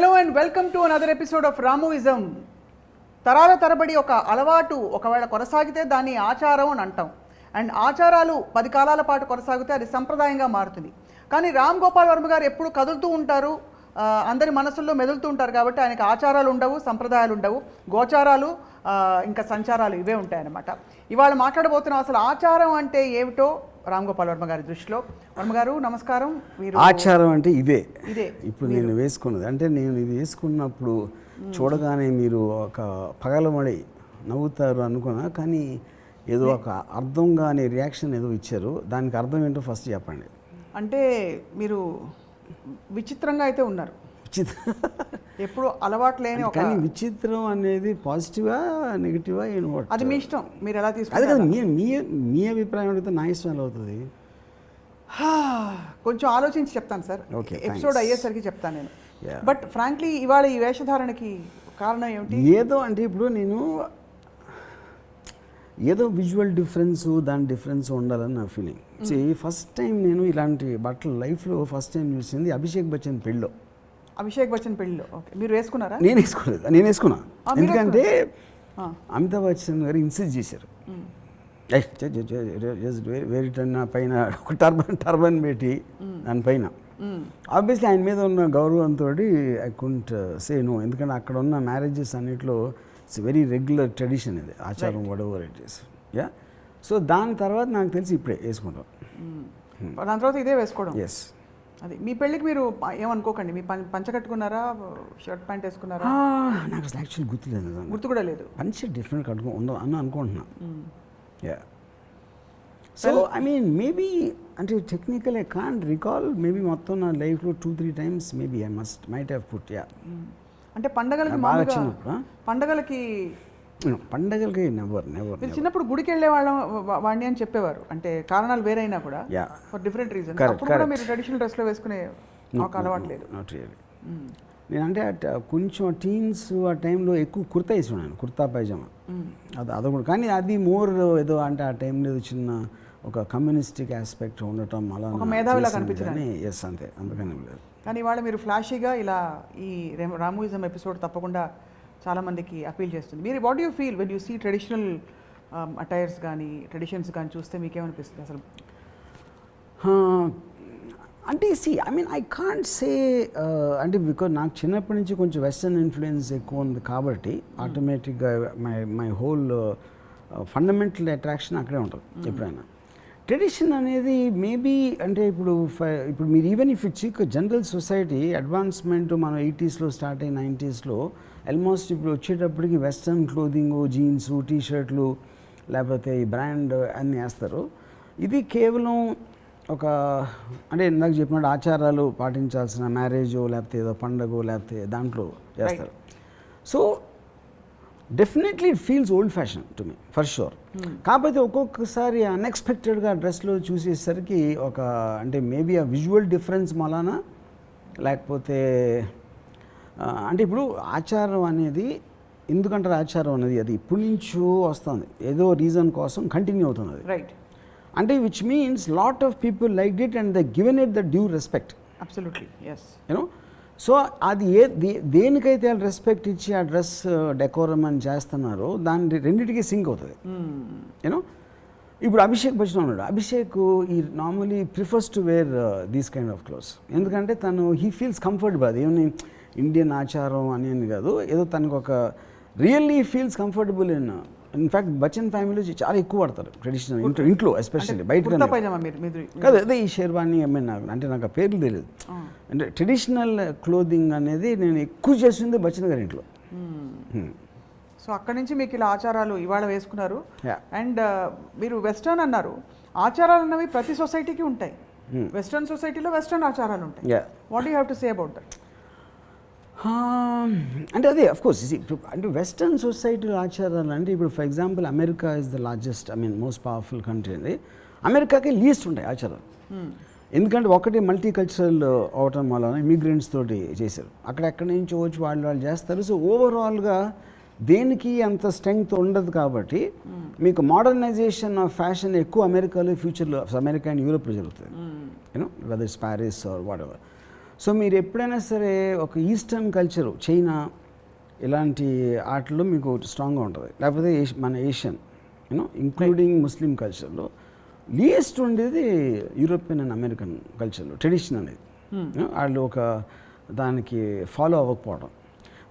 Hello and welcome to another episode of Ramuism తరాల తరబడి ఒక అలవాటు ఒకవేళ కొనసాగితే దాన్ని ఆచారం అని అంటాం. అండ్ ఆచారాలు పది కాలాల పాటు కొనసాగితే అది సంప్రదాయంగా మారుతుంది. కానీ రామ్ గోపాల్ వర్మ గారు ఎప్పుడు కదులుతూ ఉంటారు అందరి మనసుల్లో మెదులుతూ ఉంటారు కాబట్టి ఆయనకు ఆచారాలు ఉండవు సంప్రదాయాలు ఉండవు. గోచారాలు ఇంకా సంచారాలు ఇవే ఉంటాయన్నమాట. ఇవాళ మాట్లాడబోతున్నాం అసలు ఆచారం అంటే ఏమిటో రామ్ గోపాల్ వర్మ గారి దృష్టిలో. వర్మ గారు నమస్కారం. మీరు ఆచారం అంటే ఇదే ఇదే. ఇప్పుడు నేను వేసుకున్నది. అంటే నేను ఇది వేసుకున్నప్పుడు చూడగానే మీరు ఒక పగలమడి నవ్వుతారు అనుకున్నా కానీ ఏదో ఒక అర్థం కాని రియాక్షన్ ఏదో ఇచ్చారు. దానికి అర్థం ఏంటో ఫస్ట్ చెప్పండి. అంటే మీరు విచిత్రంగా అయితే ఉన్నారు. విచిత్ర ఎప్పుడు అలవాటు లేని ఒక కానీ విచిత్రం అనేది పాజిటివా నెగిటివా ఏం అది మీ ఇష్టం. మీరు ఎలా అదే తీసుకుంటారు కదా మీ మీ మీ అభిప్రాయం అడిగితే నా ఇష్టం ఎలా అవుతుంది? హా, కొంచెం ఆలోచించి చెప్తాను సార్. ఎపిసోడ్. అయ్యేసరికి చెప్తాను నేను. బట్ ఫ్రాంక్లీ ఇవాళ ఈ వేషధారణకి కారణం ఏమిటి? ఏదో అంటే ఇప్పుడు నేను ఏదో విజువల్ డిఫరెన్స్ దాని డిఫరెన్స్ ఉండాలని నా ఫీలింగ్. ఫస్ట్ టైం నేను ఇలాంటి బట్టలు లైఫ్లో ఫస్ట్ టైం చూసింది అభిషేక్ బచ్చన్ పెళ్ళిలో అభిషేక్ బచ్చన్ పెళ్ళిలో. ఓకే. మీరు వేసుకున్నారా? నేను వేసుకోలేదు. నేను వేసుకున్నా. ఎందుకంటే. అమితాబ్ బచ్చన్ గారు ఇన్సిస్ట్ చేశారు. వేరే నా పైన ఒక టర్బన్ టర్బన్ పెట్టి దానిపైన ఆబ్వియస్లీ ఆయన మీద ఉన్న గౌరవంతో ఐ కుంట్ సే నో ఎందుకంటే అక్కడ ఉన్న మ్యారేజెస్ అన్నిట్లో ఇట్స్ వెరీ రెగ్యులర్ ట్రెడిషన్ ఇది. ఆచారం whatever it is yeah so దాని తర్వాత నాకు తెలిసి ఇప్పుడే వేసుకుంటాం. దాని తర్వాత ఇదే వేసుకోవడం. ఎస్ అది. మీ పెళ్ళికి మీరు ఏమనుకోకండి. మీ పంచ కట్టుకున్నారా? షర్ట్ ప్యాంట్ వేసుకున్నారా? నాకు అసలు యాక్చువల్లీ గుర్తులేదు. గుర్తు కూడా లేదు. పంచి డిఫరెంట్ కట్టుకో ఉండదు అని అనుకుంటున్నా. Yeah. So I mean maybe అంటే technical I can't recall maybe మొత్తం నా లైఫ్లో two three times maybe I must might have put yeah. అంటే పండగలకి బాగా? పండగలకి పండగలకి నెవర్ నెవర్ మీరు చిన్నప్పుడు గుడికి వెళ్ళే వాళ్ళం వా- వాడిని అని చెప్పేవారు. అంటే కారణాలు వేరైనా కూడా యా ఫర్ డిఫరెంట్ రీజన్ అప్పుడు కూడా. మీరు ట్రెడిషనల్ డ్రెస్లో వేసుకునే ఒక అలవాటు లేదు. నాట్ రియలీ నేనంటే అట్ కొంచెం టీన్స్ ఆ టైంలో ఎక్కువ కుర్తా వేసుకున్నాను కుర్తా పైజామా. అది అదొకటి కానీ అది మోర్ ఏదో అంటే ఆ టైంలో చిన్న ఒక కమ్యూనిస్టిక్ ఆస్పెక్ట్ ఉండటం అలా మేధావిలా కనిపించడానికి. ఎస్ అంతే అందుకని లేదు. కానీ ఇవాళ మీరు ఫ్లాషీగా ఇలా ఈ రామోయిజం ఎపిసోడ్ తప్పకుండా చాలా మందికి అపీల్ చేస్తుంది. మీరు what you feel when you see traditional attires కానీ ట్రెడిషన్స్ కానీ చూస్తే మీకేమనిపిస్తుంది అసలు. అంటే see I mean I can't say అంటే బికాజ్ నాకు చిన్నప్పటి నుంచి కొంచెం వెస్టర్న్ ఇన్ఫ్లుయెన్స్ ఎక్కువ ఉంది కాబట్టి ఆటోమేటిక్గా my my whole fundamental attraction అక్కడే ఉంటుంది ఎప్పుడైనా. ట్రెడిషన్ అనేది మేబీ అంటే ఇప్పుడు ఇప్పుడు మీరు even if chic general society advancement మనం ఎయిటీస్లో స్టార్ట్ అయ్యి నైంటీస్లో ఆల్మోస్ట్ ఇప్పుడు వచ్చేటప్పటికి వెస్ట్రన్ క్లోదింగ్ జీన్స్ టీ షర్ట్లు లేకపోతే ఈ బ్రాండ్ అన్నీ వేస్తారు. ఇది కేవలం ఒక అంటే ఇందాక చెప్పినట్టు ఆచారాలు పాటించాల్సిన మ్యారేజో లేకపోతే ఏదో పండగో లేకపోతే దాంట్లో చేస్తారు. So definitely it feels old fashion to me for sure కాకపోతే ఒక్కొక్కసారి అన్ఎక్స్పెక్టెడ్గా డ్రెస్లో చూసేసరికి ఒక అంటే మేబీ ఆ విజువల్ డిఫరెన్స్ మలానా లేకపోతే అంటే ఇప్పుడు ఆచారం అనేది ఎందుకంటారు ఆచారం అనేది? అది ఇప్పటి నుంచో వస్తుంది. ఏదో రీజన్ కోసం కంటిన్యూ అవుతుంది రైట్ అంటే which means lot of people like it and the given it the due respect absolutely yes you know so అది ఏ దే దేనికైతే వాళ్ళు రెస్పెక్ట్ ఇచ్చి ఆ డ్రెస్ డెకోరం అని చేస్తున్నారో దాని రెండింటికి సింక్ అవుతుంది. యూనో ఇప్పుడు అభిషేక్ బచ్చన్ ఉన్నాడు. అభిషేక్ ఈ normally prefers to wear these kind of clothes ఎందుకంటే తను హీ ఫీల్స్ కంఫర్టబుల్ అది ఏమని ఇండియన్ ఆచారం అని అని కాదు ఏదో తనకు ఒక really feels comfortable in in fact Bachchan family చాలా ఎక్కువ పడతారు ట్రెడిషనల్ ఇంట్లో ఇంట్లో ఎస్పెషల్లీ బయట కాదు అదే ఈ షేర్వాణి ఐ మీన్ నాకు అంటే నాకు ఆ పేర్లు తెలియదు అంటే ట్రెడిషనల్ క్లోదింగ్ అనేది నేను ఎక్కువ చేసింది బచ్చన్ గారి ఇంట్లో. Hmm. సో అక్కడి నుంచి మీకు ఇలా ఆచారాలు ఇవాళ వేసుకున్నారు. అండ్ మీరు వెస్టర్న్ అన్నారు. ఆచారాలు అన్నవి ప్రతి సొసైటీకి ఉంటాయి. వెస్టర్న్ సొసైటీలో వెస్టర్న్ ఆచారాలు ఉంటాయి. What you have to say about that అంటే అదే అఫ్ కోర్స్ అంటే వెస్టర్న్ సొసైటీలో ఆచారాలు అంటే ఇప్పుడు for example America is the largest I mean most powerful country అండి. అమెరికాకి లీస్ట్ ఉంటాయి ఆచారాలు. ఎందుకంటే ఒకటి మల్టీ కల్చరల్ అవటం వలన ఇమిగ్రెంట్స్ తోటి చేశారు. అక్కడెక్కడి నుంచి వచ్చి వాళ్ళు వాళ్ళు చేస్తారు. సో ఓవరాల్గా దేనికి అంత స్ట్రెంగ్త్ ఉండదు కాబట్టి మీకు మోడర్నైజేషన్ ఆఫ్ ఫ్యాషన్ ఎక్కువ అమెరికాలో ఫ్యూచర్లో అమెరికా అండ్ యూరోప్లో జరుగుతుంది. You know whether it's Paris or whatever so మీరు ఎప్పుడైనా సరే ఒక ఈస్టర్న్ కల్చర్ చైనా ఇలాంటి ఆటల్లో మీకు స్ట్రాంగ్గా ఉంటుంది. లేకపోతే మన ఏషియన్ యూనో ఇంక్లూడింగ్ ముస్లిం కల్చర్లో లీయెస్ట్ ఉండేది యూరోపియన్ అండ్ అమెరికన్ కల్చర్లో ట్రెడిషన్ అనేది. Know, వాళ్ళు ఒక దానికి ఫాలో అవ్వకపోవడం.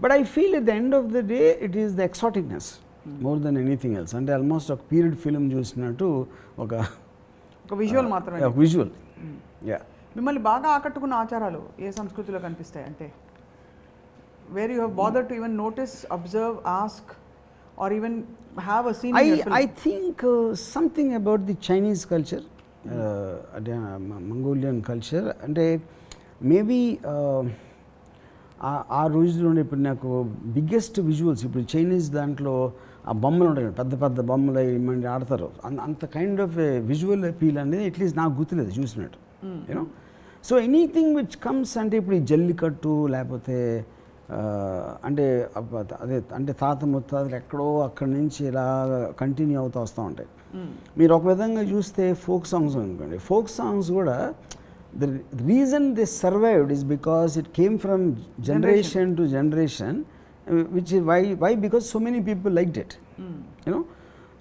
But I feel at the end of the day it is the exoticness more than anything else అంటే ఆల్మోస్ట్ ఒక పీరియడ్ ఫిల్మ్ చూసినట్టు ఒక ఒక విజువల్ మాత్రమే. ఒక విజువల్ యా మిమ్మల్ని బాగా ఆకట్టుకున్న ఆచారాలు ఏ సంస్కృతిలో కనిపిస్తాయి? అంటే where you have bother to even notice observe ask or even have a seen think uh, something about the Chinese culture, uh, అంటే మంగోలియన్ కల్చర్ అంటే మేబీ ఆ రోజుల్లో ఇప్పుడు నాకు బిగ్గెస్ట్ విజువల్స్ ఇప్పుడు చైనీస్ దాంట్లో ఆ బొమ్మలు ఉంటాయి పెద్ద పెద్ద బొమ్మలు మంది ఆడతారు. అంత అంత కైండ్ ఆఫ్ విజువల్ అపీల్ అనేది అట్లీస్ట్ నాకు గుర్తులేదు చూసినట్టు. You know so anything which comes అంటే ఇప్పుడు ఈ జల్లికట్టు లేకపోతే అంటే అదే అంటే తాత ముత్తాతలు ఎక్కడో అక్కడి నుంచి ఇలా కంటిన్యూ అవుతూ వస్తూ ఉంటాయి. మీరు ఒక విధంగా చూస్తే ఫోక్ సాంగ్స్ అనుకోండి. ఫోక్ సాంగ్స్ కూడా the reason this survived is because it came from generation to generation which why why because so many people like it. You know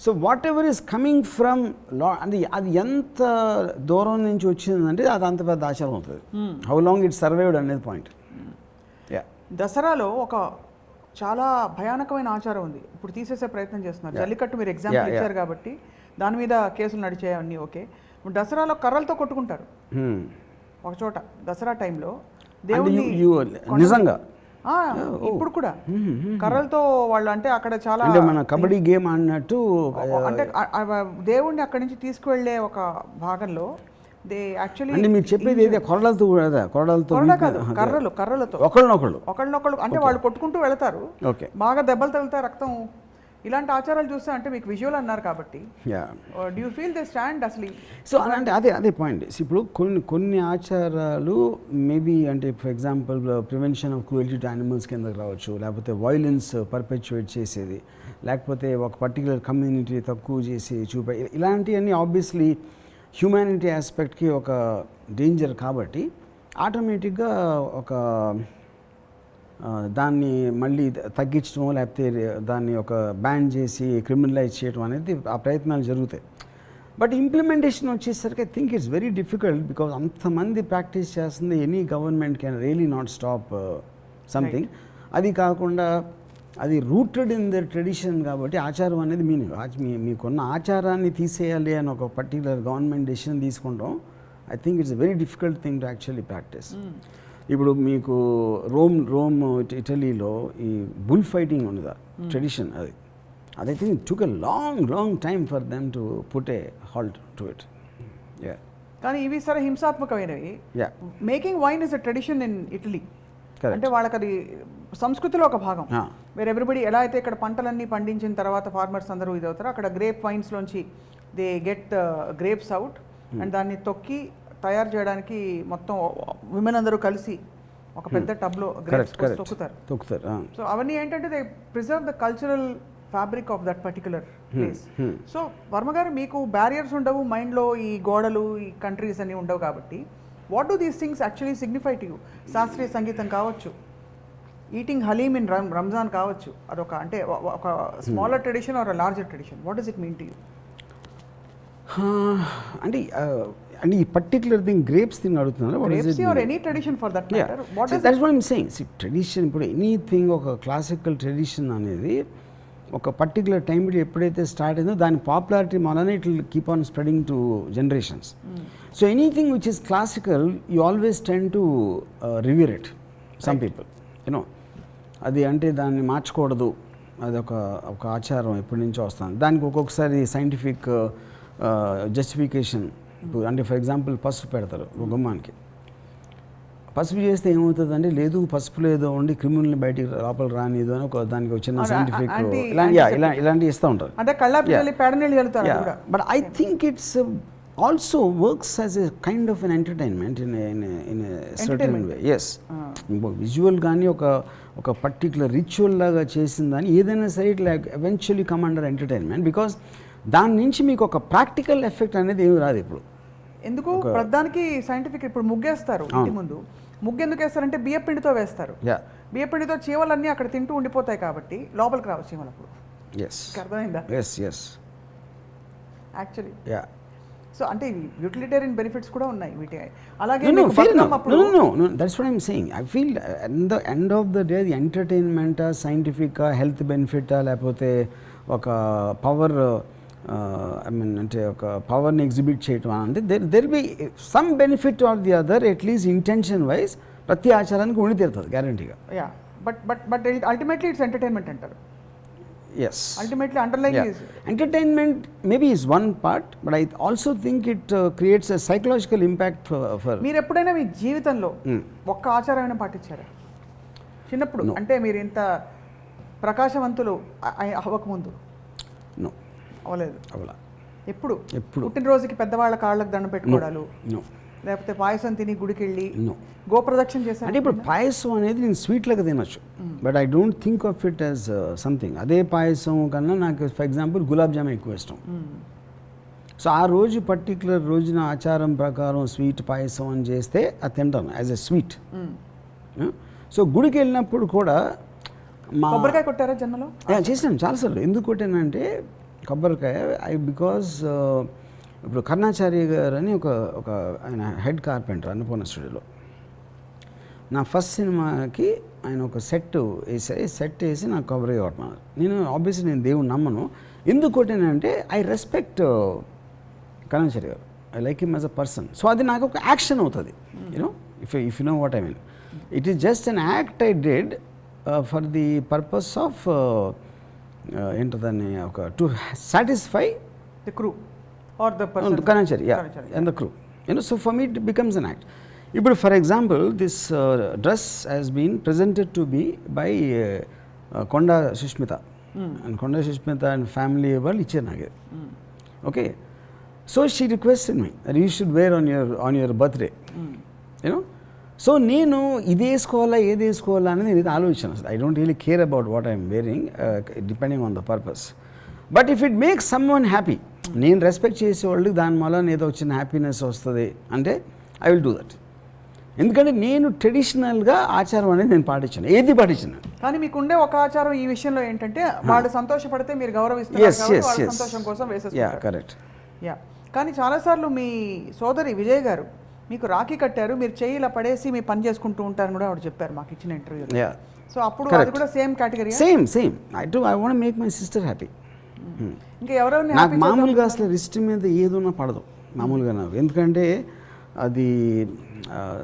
so whatever is coming from లా అంటే అది ఎంత దూరం నుంచి వచ్చిందంటే అది అంత పెద్ద ఆచారం అవుతుంది. హౌ లాంగ్ ఇట్ సర్వైవ్డ్ అనేది పాయింట్ యా దసరాలో ఒక చాలా భయానకమైన ఆచారం ఉంది. ఇప్పుడు తీసేసే ప్రయత్నం చేస్తున్నారు. జల్లికట్టు మీరు ఎగ్జాంపుల్. ఇచ్చారు కాబట్టి దాని మీద కేసులు నడిచాయి అన్నీ ఓకే దసరాలో కర్రలతో కొట్టుకుంటారు. ఒక చోట దసరా టైంలో కొండ- నిజంగా? ఇప్పుడు కూడా. కర్రలతో వాళ్ళు అంటే అక్కడ చాలా అంటే మన కబడ్డీ గేమ్ ఆడినట్టు అంటే దేవుణ్ణి అక్కడి నుంచి తీసుకువెళ్ళే ఒక భాగంలో దే యాక్చువల్లీ అంటే మీరు చెప్పేది ఏదే? కొరడాలతో కూడా కొరడాలతో కాదు. కర్రలు కర్రలతో. ఒకళ్ళనొకళ్ళు. ఒకళ్ళనొకళ్ళు అంటే వాళ్ళు కొట్టుకుంటూ వెళతారు. ఓకే. బాగా దెబ్బలు తగులుతాయి రక్తం ఇలాంటి ఆచారాలు చూస్తే అంటే మీకు విజువల్ అన్నారు కాబట్టి. Yeah do you feel they stand అసలు సో అంటే అదే అదే పాయింట్ ఇప్పుడు కొన్ని కొన్ని ఆచారాలు మేబీ అంటే for example prevention of cruelty to animals కిందకి రావచ్చు. లేకపోతే వైలెన్స్ పర్పెచువేట్ చేసేది. లేకపోతే ఒక పర్టికులర్ కమ్యూనిటీ తక్కువ చేసి చూపే ఇలాంటివన్నీ ఆబ్వియస్లీ హ్యూమానిటీ ఆస్పెక్ట్కి ఒక డేంజర్ కాబట్టి ఆటోమేటిక్గా ఒక దాన్ని మళ్ళీ తగ్గించడం లేకపోతే దాన్ని ఒక బ్యాన్ చేసి క్రిమినలైజ్ చేయడం అనేది ఆ ప్రయత్నాలు జరుగుతాయి. బట్ ఇంప్లిమెంటేషన్ వచ్చేసరికి I think it's very difficult because అంతమంది ప్రాక్టీస్ చేస్తుంది any government can really not stop something అది కాకుండా అది రూటెడ్ ఇన్ ద ట్రెడిషన్ కాబట్టి ఆచారం అనేది మీ మీకున్న ఆచారాన్ని తీసేయాలి అని ఒక పర్టికులర్ గవర్నమెంట్ డెసిషన్ తీసుకుంటాం. I think it's very difficult thing to actually practice ఇప్పుడు మీకు రోమ్ రోమ్ ఇట- ఇటలీలో ఈ బుల్ ఫైటింగ్ ఉన్నదా? ట్రెడిషన్ అది. అది think took a long long time for them to put a halt to it. Yeah. కానీ ఇవి సరే హింసాత్మకమైనవి. Yeah. Making wine is a tradition in Italy. అంటే వాళ్ళకి అది సంస్కృతిలో ఒక భాగం. వేరే ఎవ్రీబడి ఎలా అయితే ఇక్కడ పంటలన్నీ పండించిన తర్వాత ఫార్మర్స్ అందరూ ఇది అవుతారో అక్కడ grape వైన్స్లోంచి they get grapes out. And దాన్ని తొక్కి తయారు చేయడానికి మొత్తం విమెన్ అందరూ కలిసి ఒక పెద్ద టబ్లో గ్రేప్స్ తొక్కుతారు. తొక్కుతారు. సో అవన్నీ ఏంటంటే they preserve the cultural fabric of that particular place so Varma గారు మీకు బ్యారియర్స్ ఉండవు మైండ్లో ఈ గోడలు ఈ కంట్రీస్ అన్ని ఉండవు కాబట్టి what do these things actually signify to you శాస్త్రీయ సంగీతం కావచ్చు ఈటింగ్ హలీమ్ ఇన్ రం రంజాన్ కావచ్చు అదొక అంటే ఒక smaller tradition or larger tradition what does it mean to you అంటే ఈ పర్టికులర్ థింగ్ గ్రేప్స్ థింగ్ అడుగుతున్నాను grapes or any tradition for that matter what is that's what I'm saying see tradition ఇప్పుడు anything ఒక classical tradition అనేది ఒక particular time ఎప్పుడైతే start అయిందో దాని పాపులారిటీ వలన it will keep on spreading to generations so anything which is classical you always tend to revere it some people you know అది అంటే దాన్ని మార్చకూడదు. అది ఒక ఒక ఆచారం ఎప్పటి నుంచో వస్తుంది. దానికి ఒక్కొక్కసారి సైంటిఫిక్ జస్టిఫికేషన్ అంటే ఫర్ ఎగ్జాంపుల్ పసుపు పెడతారు గుమ్మానికి. పసుపు చేస్తే ఏమవుతుంది అంటే లేదు పసుపు లేదో ఉండి క్రిమినల్ని బయటికి లోపల రానిదు అని ఒక దానికి ఒక చిన్న సైంటిఫిక్ ఇలాంటి ఇలాంటివి ఇస్తూ ఉంటారు. అంటే but I think it's also works as a kind. Of an entertainment in in certain way as visual కానీ ఒక ఒక పర్టికులర్ రిచువల్ లాగా చేసిన దాన్ని ఏదైనా సరే it like eventually come under entertainment because దాని నుంచి మీకు ఒక ప్రాక్టికల్ ఎఫెక్ట్ అనేది ఏమి రాదు ఇప్పుడు. ఎందుకు? ప్రధానికి సైంటిఫిక్ ఇప్పుడు ముగ్గేస్తారు ఇంటి ముందు. ముగ్గు ఎందుకు వేస్తారంటే బియ్య పిండితో వేస్తారు. యా. బియ్య పిండితో చీమలన్నీ అక్కడ తింటూ ఉండిపోతాయి కాబట్టి లోపలికి రావు చీమలు అప్పుడు ఎస్ అర్థమైందా? Yes yes actually yeah. So అంటే యూటిలిటేరియన్ బెనిఫిట్స్ కూడా ఉన్నాయి వీటి. అలాగే feel uh, at the end of the day, the entertainment, scientific health benefit లేకపోతే ఒక పవర్ ఐ మీన్ అంటే ఒక పవర్ని ఎగ్జిబిట్ చేయటం అంటే there there be some benefit or the other at least intention wise ప్రతి ఆచారానికి ఉండి తీరుతుంది గ్యారంటీగా yeah but but but ultimately it's entertainment అంటారు. Yes ultimately underline entertainment maybe is one part but I also think it creates a psychological impact for మీరు ఎప్పుడైనా మీ జీవితంలో Hmm. ఒక్క ఆచారమైన పాటించారా? చిన్నప్పుడు అంటే మీరు ఇంత ప్రకాశవంతులు అవ్వకముందు. నో అవ్వలేదు. అవలా ఎప్పుడు? ఎప్పుడు. పుట్టినరోజుకి పెద్దవాళ్ళ కాళ్ళకు దండం పెట్టుకోవడాలు. లేకపోతే పాయసం తిని గుడికి వెళ్ళి గోప్రదక్షిణ చేశారు అంటే ఇప్పుడు పాయసం అనేది నేను స్వీట్లకు తినొచ్చు. But I don't think of it as something. అదే పాయసం కన్నా నాకు ఫర్ ఎగ్జాంపుల్ గులాబ్ జామ్ ఎక్కువ ఇష్టం. సో ఆ రోజు పర్టికులర్ రోజున ఆచారం ప్రకారం స్వీట్ పాయసం అని చేస్తే అది తింటాను యాజ్ ఎ స్వీట్. సో గుడికి వెళ్ళినప్పుడు కూడా మా కొబ్బరికాయ కొట్టారా జన్మలో? యా, చేశాను. చాలాసార్లు. ఎందుకు కొట్టానంటే కొబ్బరికాయ. ఐ బికాజ్ uh, ఇప్పుడు కర్ణాచార్య గారు అని ఒక ఒక ఆయన హెడ్ కార్పెంటర్ అన్నపూర్ణ స్టూడియోలో. నా ఫస్ట్ సినిమాకి ఆయన ఒక సెట్ వేసే సెట్ వేసి నాకు కవర్ కొట్టమన్నారు నేను ఆబ్వియస్లీ నేను దేవుని నమ్మను. ఎందుకు కొట్టానంటే ఐ రెస్పెక్ట్ uh, కర్ణాచార్య గారు. I like him as a person so అది నాకు ఒక యాక్షన్ అవుతుంది. You know if if you know what I mean it is just an act I did for the purpose of ఏంటదాన్ని ఒక to satisfy the crew or the yeah and the crew you know so for me it becomes an act ఇప్పుడు for example this dress has been presented to be by Konda Sushmita and కొండ Sushmita and family వాళ్ళు ఇచ్చారు నాకు okay so she request me you should wear on your on your birthday you know so నేను ఇది వేసుకోవాలా ఏది వేసుకోవాలా అనేది నేను ఆలోచన. I don't really care about what I'm wearing depending on the purpose but if it makes someone happy నేను respect చేసేవాళ్ళు దాని వల్ల ఏదో వచ్చిన హ్యాపీనెస్ వస్తుంది. అంటే ఐ విల్ డూ దట్ ఎందుకంటే నేను ట్రెడిషనల్గా ఆచారం అనేది నేను పాటించాను. ఏది పాటించాను? కానీ మీకు ఉండే ఒక ఆచారం ఈ విషయంలో ఏంటంటే వాళ్ళు సంతోషపడితే మీరు గౌరవిస్తారు సంతోషం కోసం వేసేస్తారు కరెక్ట్ యా కానీ చాలాసార్లు మీ సోదరి విజయ్ గారు మీకు రాఖీ కట్టారు మీరు చేయి ఇలా పడేసి మీ పని చేసుకుంటూ ఉంటారని కూడా ఆవిడ చెప్పారు మాకు ఇచ్చిన ఇంటర్వ్యూ సో అప్పుడు అది. కూడా same category same same I do I want make my sister happy ఇంకా ఎవరెవరిని నాకు మామూలుగా అసలు రిస్ట్ మీద ఏదున్నా పడదు మామూలుగా నాకు. ఎందుకంటే అది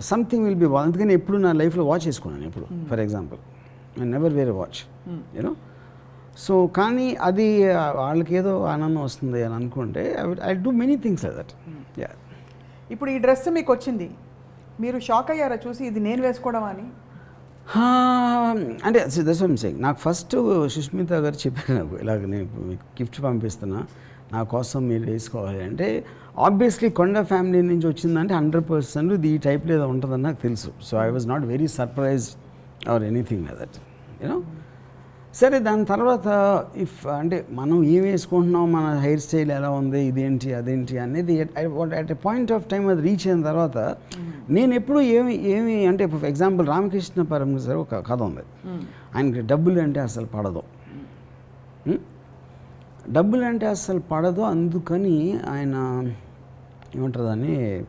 సంథింగ్ విల్ బి అందుకని ఎప్పుడు నా లైఫ్లో వాచ్ వేసుకున్నాను ఎప్పుడు. For example I never wear watch you know so కానీ అది వాళ్ళకి ఏదో ఆనందం వస్తుంది అని అనుకుంటే I do many things that yeah ఇప్పుడు ఈ డ్రెస్ మీకు వచ్చింది. మీరు షాక్ అయ్యారా చూసి ఇది నేను వేసుకోవడం అని? అంటే దశం నాకు ఫస్ట్ సుష్మిత గారు చెప్పారు నాకు ఇలాగ నేను మీకు గిఫ్ట్ పంపిస్తున్నా. నా కోసం మీరు వేసుకోవాలి అంటే ఆబ్వియస్లీ కొండ ఫ్యామిలీ నుంచి వచ్చిందంటే హండ్రెడ్ పర్సెంట్ ఇది ఈ టైప్లో ఏదో ఉంటుందని నాకు తెలుసు. So I was not very surprise or anything like that you know సరే దాని తర్వాత ఇఫ్ అంటే మనం ఏం వేసుకుంటున్నాం మన హెయిర్ స్టైల్ ఎలా ఉంది ఇదేంటి అదేంటి అనేది at a point of time అది రీచ్ అయిన తర్వాత నేను ఎప్పుడు ఏమి ఏమి అంటే ఫర్ ఎగ్జాంపుల్ రామకృష్ణ పరమహంస గారు ఒక కథ ఉంది. ఆయనకి డబ్బులు అంటే అసలు పడదు. Hmm? డబ్బులు అంటే అసలు పడదు అందుకని ఆయన ఏమంటారు దాన్ని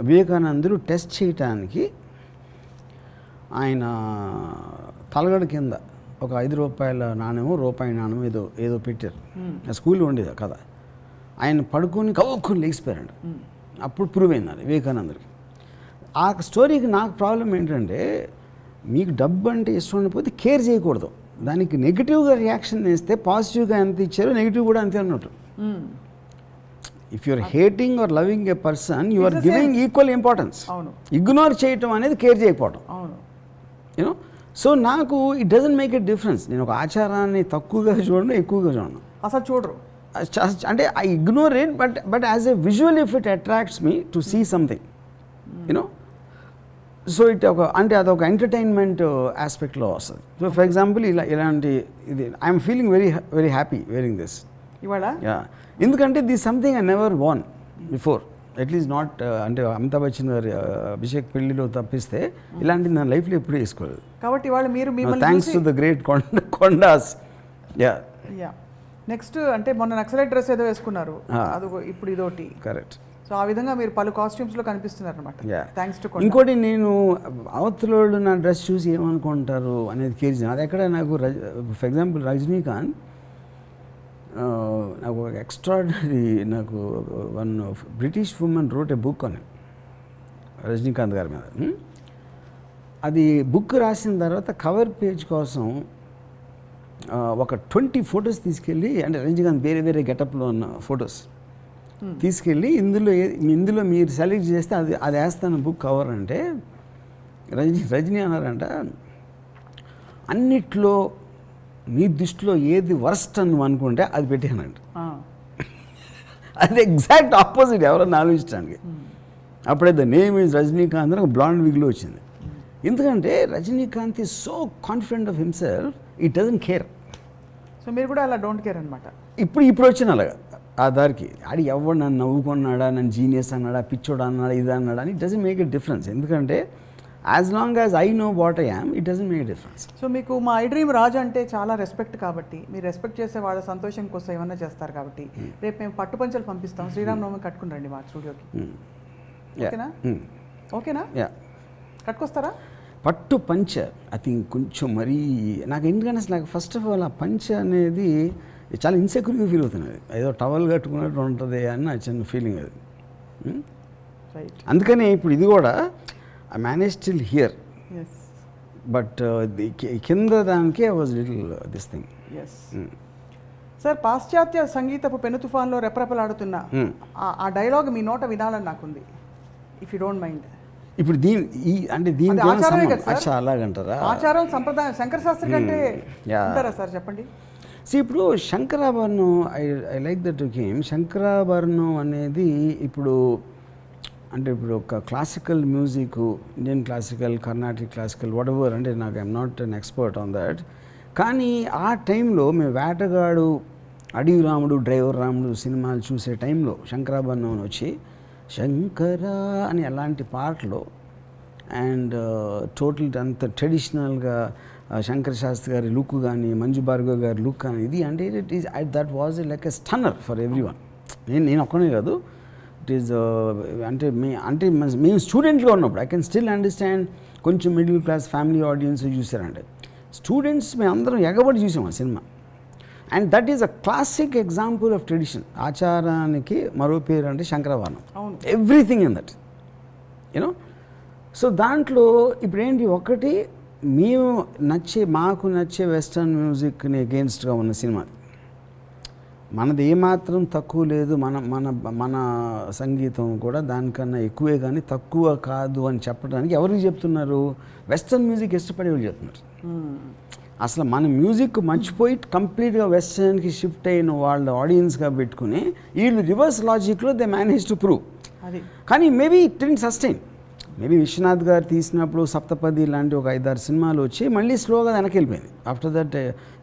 వివేకానందుడు టెస్ట్ చేయటానికి ఆయన తలగడ కింద ఒక ఐదు రూపాయల నాణ్యమో రూపాయి నాణ్యం ఏదో ఏదో పెట్టారు. ఆ స్కూల్లో ఉండేది కథ. ఆయన పడుకొని కవ్వుకొని లేచిపోయారండి అప్పుడు ప్రూవ్ అయింది అది వివేకానందుడికి ఆ స్టోరీకి నాకు ప్రాబ్లం ఏంటంటే మీకు డబ్బు అంటే ఇష్టం ఉండిపోతే కేర్ చేయకూడదు. దానికి నెగిటివ్గా రియాక్షన్ వేస్తే పాజిటివ్గా ఎంత ఇచ్చారో నెగిటివ్ కూడా అంతే అన్నట్టు. If you're hating or loving a person you are giving equal importance ignore చేయటం అనేది కేర్ చేయకపోవటం. యూనో సో నాకు it doesn't make a difference నేను ఒక ఆచారాన్ని తక్కువగా చూడను ఎక్కువగా చూడను. అసలు చూడరు. అంటే I ignore it but but as a visual if it attracts me to see something you know so it ఒక అంటే అదొక ఎంటర్టైన్మెంట్ ఆస్పెక్ట్లో వస్తుంది. సో ఫర్ ఎగ్జాంపుల్ ఇలా ఇలాంటి ఇది I'm feeling very very happy wearing this ఇవాళ? ఎందుకంటే this something I never worn before at least not అంటే అమితాబ్ బచ్చన్ గారి అభిషేక్ పెళ్ళిలో తప్పిస్తే ఇలాంటి నా లైఫ్లో ఎప్పుడూ వేసుకోలేదు. కాబట్టి ఇవాళ మీరు థ్యాంక్స్ టు ద గ్రేట్ కొండ కొండాస్ యా యా నెక్స్ట్ అంటే మొన్న నక్సలైట్ డ్రెస్ ఏదో వేసుకున్నారు. Ah. అది ఇప్పుడు ఇదోటి. కరెక్ట్ సో ఆ విధంగా మీరు పలు కాస్ట్యూమ్స్లో కనిపిస్తున్నారు అనమాట. థ్యాంక్స్ టు ఇంకోటి నేను అవతలోళ్ళు నా డ్రెస్ చూసి ఏమనుకుంటారు అనేది కేర్ అది ఎక్కడ నాకు ఫర్ ఎగ్జాంపుల్ రజనీకాంత్ నాకు ఒక ఎక్స్ట్రాడినరీ నాకు one British women wrote a book అని రజనీకాంత్ గారి మీద? అది బుక్ రాసిన తర్వాత కవర్ పేజ్ కోసం ఒక ట్వంటీ ఫొటోస్ తీసుకెళ్ళి అంటే రజనీకాంత్ వేరే వేరే గెటప్లో ఉన్న ఫొటోస్ తీసుకెళ్ళి ఇందులో ఇందులో మీరు సెలెక్ట్ చేస్తే అది అది వేస్తాను బుక్ కవర్ అంటే రజనీ రజనీ అన్నారంట అన్నిట్లో నీ దృష్టిలో ఏది వర్స్ట్ అని అనుకుంటే అది పెట్టానంట అది ఎగ్జాక్ట్ ఆపోజిట్ ఎవరన్నా ఆలోచించడానికి. అప్పుడే ద నేమ్ ఈజ్ రజనీకాంత్ అని ఒక బ్లాండ్ విగ్లో వచ్చింది. ఎందుకంటే Rajinikanth is so confident of himself it doesn't care so మీరు కూడా అలా డోంట్ కేర్ అనమాట ఇప్పుడు ఇప్పుడు వచ్చిన అలాగా. ఆ దారికి ఆడి ఎవడు నన్ను నవ్వుకున్నాడా నన్ను జీనియస్ అన్నాడా పిచ్చోడా అన్నాడా ఇది అన్నాడా అని డజన్ మేక్ ఎ డిఫరెన్స్ ఎందుకంటే as long as I know what I am it doesn't make difference so మీకు మా ఐ డ్రీమ్ రాజు అంటే చాలా రెస్పెక్ట్ కాబట్టి మీరు రెస్పెక్ట్ చేసే వాళ్ళ సంతోషం కోసం ఏమన్నా చేస్తారు కాబట్టి రేపు మేము పట్టు పంచలు పంపిస్తాం శ్రీరామనవమి కట్టుకుని రండి మా స్టూడియోకి. ఓకేనా? ఓకేనా? యా కట్టుకొస్తారా? పట్టు పంచ ఐ థింక్ కొంచెం మరీ నాకు ఎందుకంటే అసలు నాకు ఫస్ట్ ఆఫ్ ఆల్ ఆ పంచ అనేది చాలా ఇన్సెక్యూర్గా ఫీల్ అవుతున్నది. ఏదో టవల్ కట్టుకున్నట్టు ఉంటుంది అని నా చిన్న ఫీలింగ్ అది. Hmm? రైట్ అందుకనే ఇప్పుడు ఇది కూడా I manage still here but కింద దానికి I was little this thing sir పాశ్చాత్య సంగీతపు పెను తుఫాన్లో రెపరెపలాడుతున్న Hmm. ఆ- డైలాగ్ మీ నోట వినాలని నాకుంది. ఇఫ్ యూ డోంట్ మైండ్ ఇప్పుడు దీని ఈ అంటే? అచ్చా అలాగంటారా? ఆచారం సంప్రదాయం శంకర శాస్త్రి కంటే Yeah. ఉంటారా సార్ చెప్పండి. See, ఇప్పుడు Shankarabharanam I I like that game Shankarabharanam అనేది ఇప్పుడు అంటే ఇప్పుడు ఒక classical music Indian classical Carnatic classical whatever అంటే నాకు I'm not an expert on that కానీ ఆ టైంలో మేము వేటగాడు అడవి రాముడు డ్రైవర్ రాముడు సినిమాలు చూసే టైంలో శంకరాభరణం అని వచ్చి శంకర అని అలాంటి పాటలు అండ్ టోటల్ అంత ట్రెడిషనల్గా uh, శంకర శాస్త్రి గారి లుక్ కానీ మంజు భార్గవ్ గారి లుక్ కానీ ఇది అంటే it is that was like a stunner for everyone నేను నేను ఒక్కనే కాదు. ఇట్ ఈస్ అంటే మే అంటే మేము స్టూడెంట్గా ఉన్నప్పుడు ఐ కెన్ స్టిల్ అండర్స్టాండ్ కొంచెం మిడిల్ క్లాస్ ఫ్యామిలీ ఆడియన్స్ చూసారంటే స్టూడెంట్స్ మేము అందరం ఎగబడి చూసాం ఆ cinema. And that is a classic example of tradition ఆచారానికి మరో పేరు అంటే Shankaravarnam. Everything in that you know so దాంట్లో ఇప్పుడు ఏంటి ఒకటి మేము నచ్చే మాకు నచ్చే వెస్టర్న్ మ్యూజిక్ని అగేన్స్ట్గా ఉన్న సినిమా మనది ఏమాత్రం తక్కువ లేదు మన మన మన సంగీతం కూడా దానికన్నా ఎక్కువే కానీ తక్కువ కాదు అని చెప్పడానికి ఎవరికి చెప్తున్నారు? వెస్టర్న్ మ్యూజిక్ ఇష్టపడే వాళ్ళు చెప్తున్నారు. అసలు మన మ్యూజిక్ మర్చిపోయి కంప్లీట్గా వెస్టర్న్కి షిఫ్ట్ అయిన వాళ్ళ ఆడియన్స్గా పెట్టుకుని వీళ్ళు రివర్స్ లాజిక్లో దే మేనేజ్ టు ప్రూవ్ కానీ maybe it didn't sustain maybe Vishwanath garu తీసినప్పుడు సప్తపది లాంటి ఒక ఐదారు సినిమాలు వచ్చి మళ్ళీ స్లోగా వెనక్కి వెళ్ళిపోయింది ఆఫ్టర్ దట్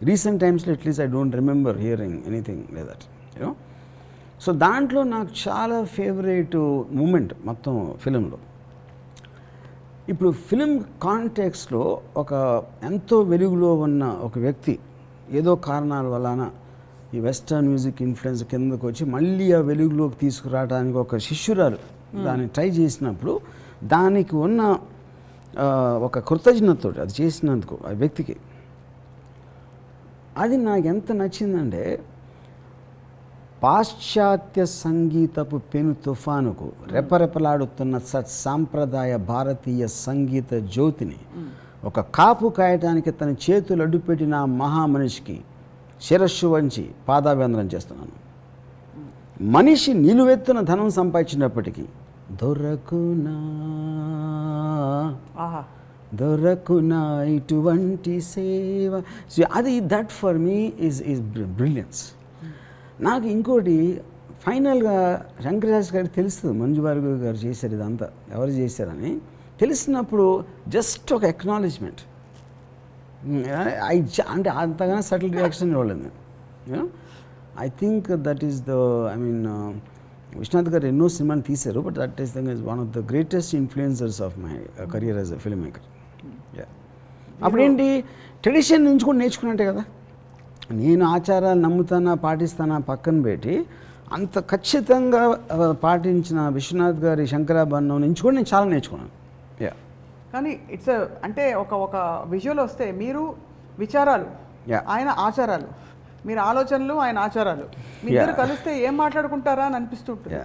రీసెంట్ టైమ్స్లో at least I don't remember hearing anything like that you know so దాంట్లో నాకు చాలా ఫేవరెట్ మూమెంట్ మొత్తం ఫిలింలో ఇప్పుడు ఫిలిం కాంటెక్స్లో ఒక ఎంతో వెలుగులో ఉన్న ఒక వ్యక్తి ఏదో కారణాల వలన ఈ వెస్టర్న్ మ్యూజిక్ ఇన్ఫ్లుయెన్స్ కిందకు వచ్చి మళ్ళీ ఆ వెలుగులోకి తీసుకురావడానికి ఒక శిష్యురాలు దాన్ని ట్రై చేసినప్పుడు దానికి ఉన్న ఒక కృతజ్ఞతతో అది చేసినందుకు ఆ వ్యక్తికి. అది నాకు ఎంత నచ్చిందంటే పాశ్చాత్య సంగీతపు పెను తుఫానుకు రెపరెపలాడుతున్న సత్ సాంప్రదాయ భారతీయ సంగీత జ్యోతిని ఒక కాపు కాయటానికి తన చేతులు అడ్డుపెట్టిన మహామనిషికి శిరస్సు వంచి పాదాభ్యందనం చేస్తున్నాను. మనిషి నిలువెత్తున ధనం సంపాదించినప్పటికీ దొరకునా? ఆహా. దొరకునా ఇటువంటి సేవ? అది that for me is is brilliance నాకు ఇంకోటి ఫైనల్గా శంకరశాస్త్రి గారికి తెలుస్తుంది మంజు భార్గవ్ గారు చేశారు ఇదంతా. ఎవరు చేశారని? తెలిసినప్పుడు జస్ట్ ఒక ఎక్నాలజ్మెంట్ ఐ అంటే అంతగానో subtle reaction you know I think that is the I mean Vishwanath garu ఎన్నో సినిమాలు తీశారు but that is thing is one of the greatest influencers of my career as a film maker అప్పుడేంటి? Tradition నుంచి కూడా నేర్చుకున్నట్టే కదా. నేను ఆచారాలు నమ్ముతానా పాటిస్తానా పక్కన పెట్టి అంత ఖచ్చితంగా పాటించిన విశ్వనాథ్ గారి శంకరాభరణం నుంచి కూడా నేను చాలా నేర్చుకున్నాను. యా కానీ ఇట్స్ అంటే ఒక ఒక విజువల్ వస్తే మీరు విచారాలు. ఆయన ఆచారాలు. మీరు ఆలోచనలు ఆయన ఆచారాలు. మీ ఇద్దరు Yeah. కలిస్తే ఏం మాట్లాడుకుంటారా అని అనిపిస్తుంటుంది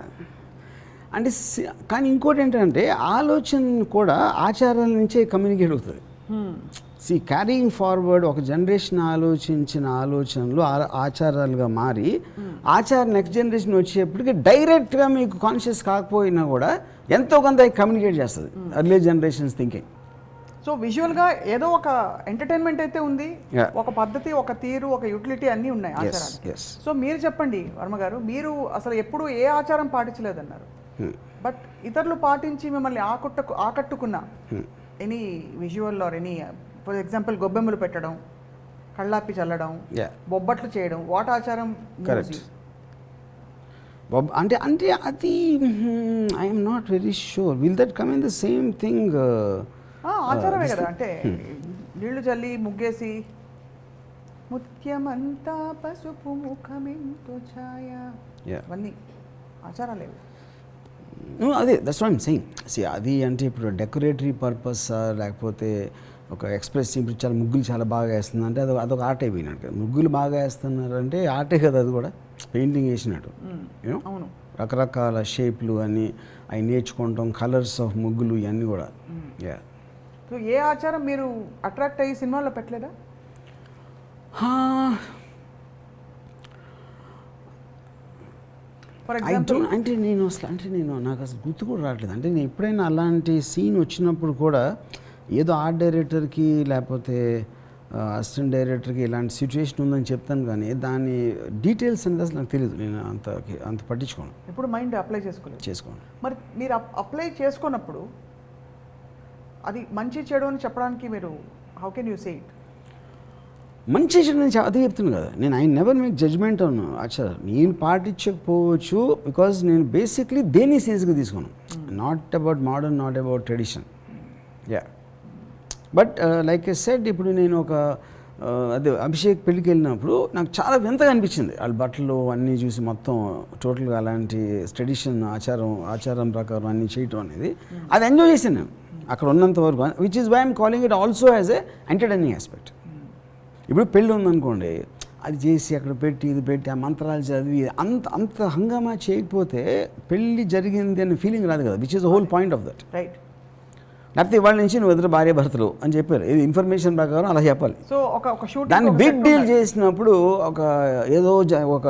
అంటే కానీ ఇంకోటి ఏంటంటే ఆలోచన కూడా ఆచారాల నుంచే కమ్యూనికేట్ అవుతుంది. Hmm. సి క్యారీయింగ్ ఫార్వర్డ్ ఒక జనరేషన్ ఆలోచించిన ఆలోచనలు ఆచారాలుగా మారి ఆచారం నెక్స్ట్ జనరేషన్ వచ్చేప్పటికి డైరెక్ట్గా మీకు కాన్షియస్ కాకపోయినా కూడా ఎంతో కొంత కమ్యూనికేట్ చేస్తుంది. అర్లీ జనరేషన్స్ థింకింగ్ సో విజువల్గా ఏదో ఒక ఎంటర్టైన్మెంట్ అయితే ఉంది. ఒక పద్ధతి ఒక తీరు ఒక యూటిలిటీ అన్నీ ఉన్నాయి ఆచారాలు సో మీరు చెప్పండి వర్మ గారు మీరు అసలు ఎప్పుడు ఏ ఆచారం పాటించలేదన్నారు? బట్ ఇతరులు పాటించి మిమ్మల్ని ఆకట్టుకు ఆకట్టుకున్న any visual or any for example గొబ్బెమ్మలు పెట్టడం కళ్ళాపి చల్లడం బొబ్బట్లు చేయడం వాట్ ఆచారం? బాబ్ అంటే అంటే అది I'm not very sure will that come in the same thing ఆచారమే కదా అంటే నీళ్ళు చల్లి ముగ్గేసి ముత్యమంతా పసుపు ముఖమెంతో ఛాయ. అవన్నీ ఆచారాలేవు అదే that's what I'm saying see అది అంటే ఇప్పుడు డెకరేటరీ పర్పస్ లేకపోతే ఒక ఎక్స్ప్రెస్ ఇప్పుడు చాలా ముగ్గులు చాలా బాగా వేస్తుంది అంటే అది అదొక ఆర్ట్ అయిపోయినట్టు కదా. ముగ్గులు బాగా వేస్తున్నారంటే ఆర్టే కదా అది కూడా. పెయింటింగ్ వేసినట్టు యూనో అవును. రకరకాల షేప్లు అని అవి నేర్చుకుంటాం కలర్స్ ఆఫ్ ముగ్గులు ఇవన్నీ కూడా. యా సో ఏ ఆచారం మీరు అట్రాక్ట్ అయ్యి సినిమాలో పెట్టలేదా? అంటే నేను అసలు అంటే నేను నాకు అసలు గుర్తు కూడా రావట్లేదు. అంటే నేను ఎప్పుడైనా అలాంటి సీన్ వచ్చినప్పుడు కూడా ఏదో ఆర్ట్ డైరెక్టర్కి లేకపోతే అసిస్టెంట్ డైరెక్టర్కి ఇలాంటి సిచ్యువేషన్ ఉందని చెప్తాను కానీ దాని డీటెయిల్స్ అనేది అసలు నాకు తెలియదు నేను అంత అంత పట్టించుకోను. ఇప్పుడు మైండ్ అప్లై చేసుకోను. మరి మీరు అప్లై చేసుకున్నప్పుడు అది మంచి చెడు అని చెప్పడానికి మీరు how can you say it మంచి చెడు నేను అదే చెప్తున్నాను కదా. నేను ఐ నెవర్ మేక్ జడ్జ్మెంట్ అవును అచ్చా నేను పాటించకపోవచ్చు బికాజ్ నేను బేసిక్లీ దేని సీరియస్గా తీసుకున్నాను. Not about modern not about tradition yeah but like a said ఇప్పుడు నేను ఒక అదే అభిషేక్ పెళ్ళికి వెళ్ళినప్పుడు నాకు చాలా వింతగా అనిపించింది. వాళ్ళ బట్టలు అన్నీ చూసి మొత్తం టోటల్గా అలాంటి ట్రెడిషన్ ఆచారం ఆచారం ప్రకారం అన్నీ చేయటం అనేది అది ఎంజాయ్ చేశాను నేను. అక్కడ ఉన్నంత వరకు which is why I'm calling it also as a entertaining aspect ఇప్పుడు పెళ్ళి ఉందనుకోండి అది చేసి అక్కడ పెట్టి ఇది పెట్టి ఆ మంత్రాలు చదివి అంత అంత హంగామా చేయకపోతే పెళ్ళి జరిగింది అనే ఫీలింగ్ రాదు కదా which is the whole point of that right లేకపోతే ఇవాళ నుంచి నువ్వు ఎదురు భార్య భర్తలు అని చెప్పారు. ఇది ఇన్ఫర్మేషన్ ప్రకారం అలా చెప్పాలి. సో ఒక ఒక షూట్ దాన్ని బిగ్ డీల్ చేసినప్పుడు ఒక ఏదో ఒక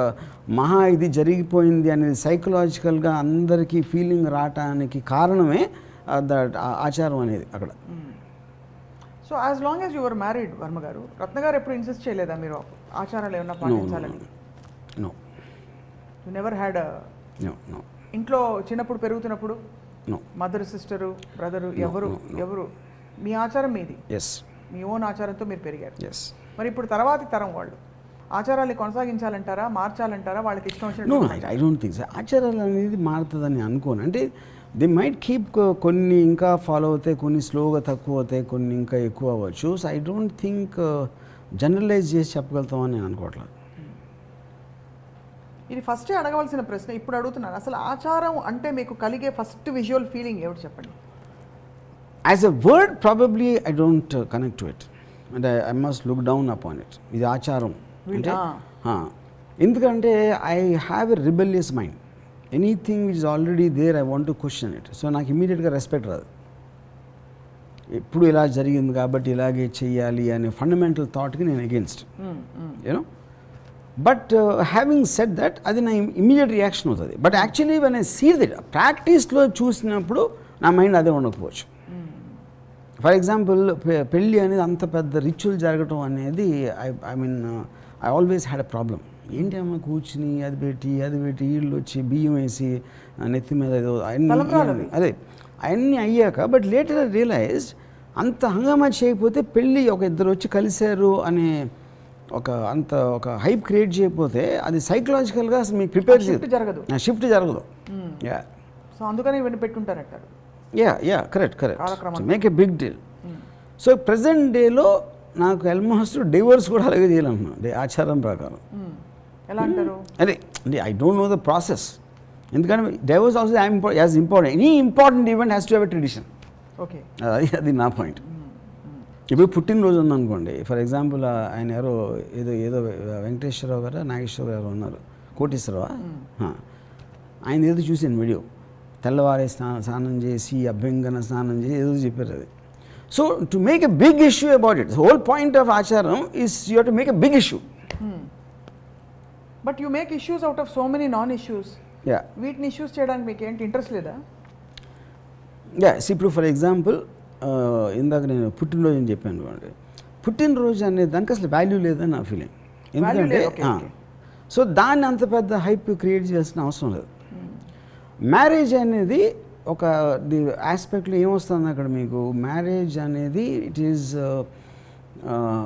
మహా ఇది జరిగిపోయింది అనేది సైకలాజికల్గా అందరికీ ఫీలింగ్ రావటానికి కారణమే దట్ ఆచారం అనేది అక్కడ. So as long as your married Varma garu Ratna garu ఎప్పుడు ఇన్సిస్ట్ చేయలేదా మీరు ఆచారాలు ఏమన్నా పాటించాలని? No you never had no no ఇంట్లో చిన్నప్పుడు పెరుగుతున్నప్పుడు? మదర్ సిస్టరు బ్రదరు ఎవరు. ఎవరు? మీ ఆచారం మీది. ఎస్ మీ ఓన్ ఆచారంతో మీరు పెరిగారు. ఎస్ మరి ఇప్పుడు తర్వాతి తరం వాళ్ళు ఆచారాన్ని కొనసాగించాలంటారా మార్చాలంటారా? వాళ్ళకి ఇష్టం నో వచ్చినట్టు ఐ డోంట్ థింక్ ఆచారాలు అనేది మారుతుందని అనుకోను. అంటే దే మైట్ కీప్ కొన్ని ఇంకా ఫాలో అవుతాయి కొన్ని స్లోగా తక్కువ అవుతాయి కొన్ని ఇంకా ఎక్కువ అవ్వచ్చు. So I don't think generalize చేసి చెప్పగలుగుతామని నేను అనుకోవట్లేదు. ఇది ఫస్టే అడగవలసిన ప్రశ్న. ఇప్పుడు అడుగుతున్నాను అసలు ఆచారం అంటే మీకు కలిగే ఫస్ట్ విజువల్ ఫీలింగ్ ఏమిటి చెప్పండి? As a word probably I don't connect to it అంటే I must look down upon it ఇది ఆచారం. అంటే ఎందుకంటే I have a rebellious mind anything which is already there I want to question it so నాకు ఇమీడియట్గా respect రాదు. ఎప్పుడు ఇలా జరిగింది కాబట్టి ఇలాగే చెయ్యాలి అనే ఫండమెంటల్ థాట్కి నేను against you know but having set that అది నా ఇమీడియట్ రియాక్షన్ అవుతుంది. But actually when I see that ప్రాక్టీస్లో చూసినప్పుడు నా మైండ్ అదే ఉండకపోవచ్చు. ఫర్ ఎగ్జాంపుల్ పెళ్ళి అనేది అంత పెద్ద రిచువల్ జరగటం అనేది I I mean I always had a problem ఏంటి అమ్మ కూర్చుని అది పెట్టి అది పెట్టి వీళ్ళు వచ్చి బియ్యం వేసి నెత్తి మీద ఏదో అన్ని అదే అవన్నీ అయ్యాక బట్ లేటర్ రియలైజ్ అంత హంగామా చేయకపోతే పెళ్ళి ఒక ఇద్దరు వచ్చి కలిశారు అనే ఒక అంత ఒక హైప్ క్రియేట్ చేయకపోతే అది సైకలాజికల్గా అసలు మీకు ప్రిపేర్ shift జరగదు. షిఫ్ట్ జరగదు. యా సో అందుకని ఇవన్నీ పెట్టుంటారంటారు. Yeah yeah correct correct. Make a big deal so present డేలో నాకు ఆల్మోస్ట్ డివోర్స్ కూడా అలాగే చేయాలన్నా ఆచారం ప్రకారం. మ్మ్. ఎలా అంటారు? అదే అంటే I don't know the process ఎందుకంటే divorce also as important any important event has to have a tradition okay అది అది నా పాయింట్ ఇప్పుడు పుట్టినరోజు ఉందనుకోండి. ఫర్ ఎగ్జాంపుల్ ఆయన ఎవరో ఏదో ఏదో వెంకటేశ్వరరావు గారు నాగేశ్వరరావు గారు ఉన్నారు. కోటేశ్వరరావా. ఆయన ఏదో చూసాను వీడియో. తెల్లవారే స్నానం స్నానం చేసి అభ్యంగన స్నానం చేసి ఏదో చెప్పారు అది. So to make a big issue about it whole point of ఆచారం is you to make a big issue but you make issues out of so many non issues yeah వీటిని ఇష్యూస్ చేయడానికి మీకు ఏంటి ఇంట్రెస్ట్ లేదా yeah ఇప్పుడు for example ఇందాక నేను పుట్టినరోజు అని చెప్పాను అనుకోండి పుట్టినరోజు అనే దానికి అసలు వాల్యూ లేదని నా ఫీలింగ్ ఎందుకంటే. సో దాన్ని అంత పెద్ద హైప్ క్రియేట్ చేయాల్సిన అవసరం లేదు. మ్యారేజ్ అనేది ఒక ది ఆస్పెక్ట్లో ఏమొస్తుంది అక్కడ మీకు? మ్యారేజ్ అనేది ఇట్ ఈజ్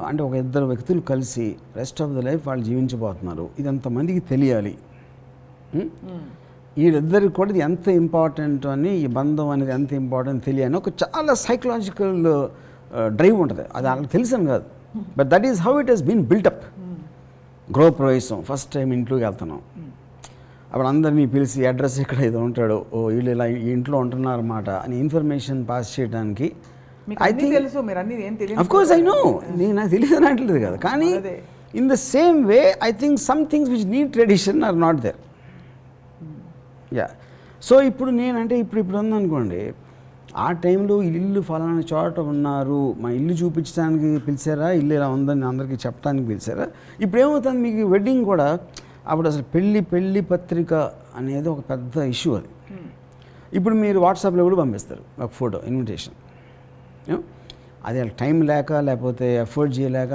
అంటే ఒక ఇద్దరు వ్యక్తులు కలిసి రెస్ట్ ఆఫ్ ద లైఫ్ వాళ్ళు జీవించబోతున్నారు. ఇది అంతమందికి తెలియాలి? వీళ్ళిద్దరికి కూడా ఇది ఎంత ఇంపార్టెంట్ అని ఈ బంధం అనేది ఎంత ఇంపార్టెంట్ తెలియని ఒక చాలా సైకలాజికల్ డ్రైవ్ ఉంటుంది. అది వాళ్ళకి తెలుసని కాదు. But that is how it has been built up గృహప్రవేశం ఫస్ట్ టైం ఇంట్లోకి వెళ్తున్నాం. అప్పుడు అందరినీ పిలిచి అడ్రస్ ఇక్కడ ఏదో ఉంటాడు. ఓ వీళ్ళు ఇలా ఈ ఇంట్లో ఉంటున్నారన్నమాట అని ఇన్ఫర్మేషన్ పాస్ చేయడానికి ఐ థింక్ తెలుసు మీరు అన్ని ఏం తెలియదు అఫ్ కోర్స్ ఐ నో నేను నాకు తెలియదు అనట్లేదు కదా. కానీ. In the same way I think some things which need tradition are not there yeah so ఇప్పుడు నేనంటే ఇప్పుడు ఇప్పుడు ఉందనుకోండి ఆ టైంలో ఇల్లు ఫలానా చోట ఉన్నారు మా ఇల్లు చూపించడానికి పిలిచారా ఇల్లు ఇలా ఉందని అందరికీ చెప్పడానికి పిలిచారా? ఇప్పుడు ఏమవుతుంది మీకు వెడ్డింగ్ కూడా అప్పుడు అసలు పెళ్ళి పెళ్ళి పత్రిక అనేది ఒక పెద్ద ఇష్యూ అది. ఇప్పుడు మీరు వాట్సాప్లో కూడా పంపిస్తారు ఒక ఫోటో ఇన్విటేషన్ అది టైం లేక లేకపోతే ఎఫర్ట్ చేయలేక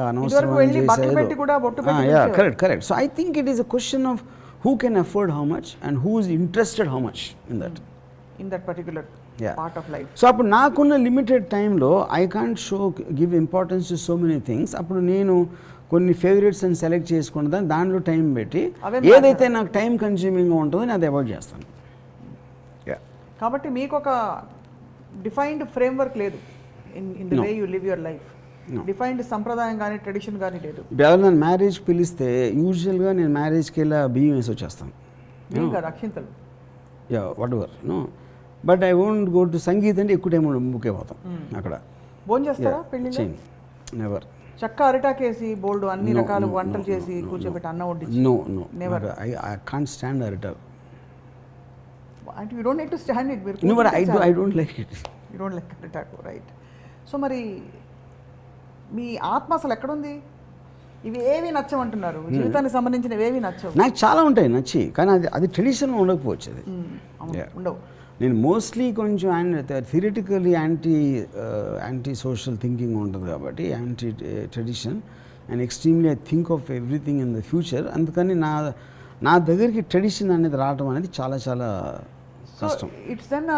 పిలిచేవారు. Correct correct. So I think it is a question of who can afford how much and who is interested how much in that in that particular. Part of life so అప్పుడు నాకున్న limited టైంలో I can't show give importance to so many things అప్పుడు నేను కొన్ని favourites అని select చేసుకున్న దాన్ని దాంట్లో టైం పెట్టి ఏదైతే నాకు టైం కన్జ్యూమింగ్గా ఉంటుందో నేను అది అవాయిడ్ చేస్తాను. కాబట్టి మీకు ఒక డిఫైన్డ్ ఫ్రేమ్వర్క్ లేదు in in the. Way you live your life. Defined సంప్రదాయం కానీ ట్రెడిషన్ కానీ లేదు. ఎవరు నన్ను మ్యారేజ్ పిలిస్తే యూజువల్గా నేను మ్యారేజ్కి వెళ్ళి బియ్యం వేసి వచ్చేస్తాను. అక్షింతలు. Yeah whatever no but I won't go to sangeet అంటే ఎక్కువ టైం బుక్ అయిపోతాం అక్కడ. భోజనం చేస్తారా చేయను నెవర్ చక్క అరిటాకేసి బోల్డ్ అన్ని రకాల వంటలు చేసి కూర్చోబెట్టి అన్నం వడ్డించి. No no Never. I I can't stand అరిటర్ అంటే you don't need to stand it మీరు I don't like it you don't like అరిటాకు రైట్ సో మరి మీ ఆత్మ అసలు ఎక్కడుంది? ఇవి ఏవి నచ్చమంటున్నారు జీవితానికి సంబంధించినవి ఏవి నచ్చవు? నాకు చాలా ఉంటాయి నచ్చి కానీ అది అది ట్రెడిషన్గా ఉండకపోవచ్చు అది. ఉండవు. నేను మోస్ట్లీ కొంచెం theoretically anti anti social thinking ఉంటుంది కాబట్టి anti tradition and extremely I think of everything in the future అందుకని నా నా దగ్గరికి ట్రెడిషన్ అనేది రావడం అనేది చాలా చాలా కష్టం. It's then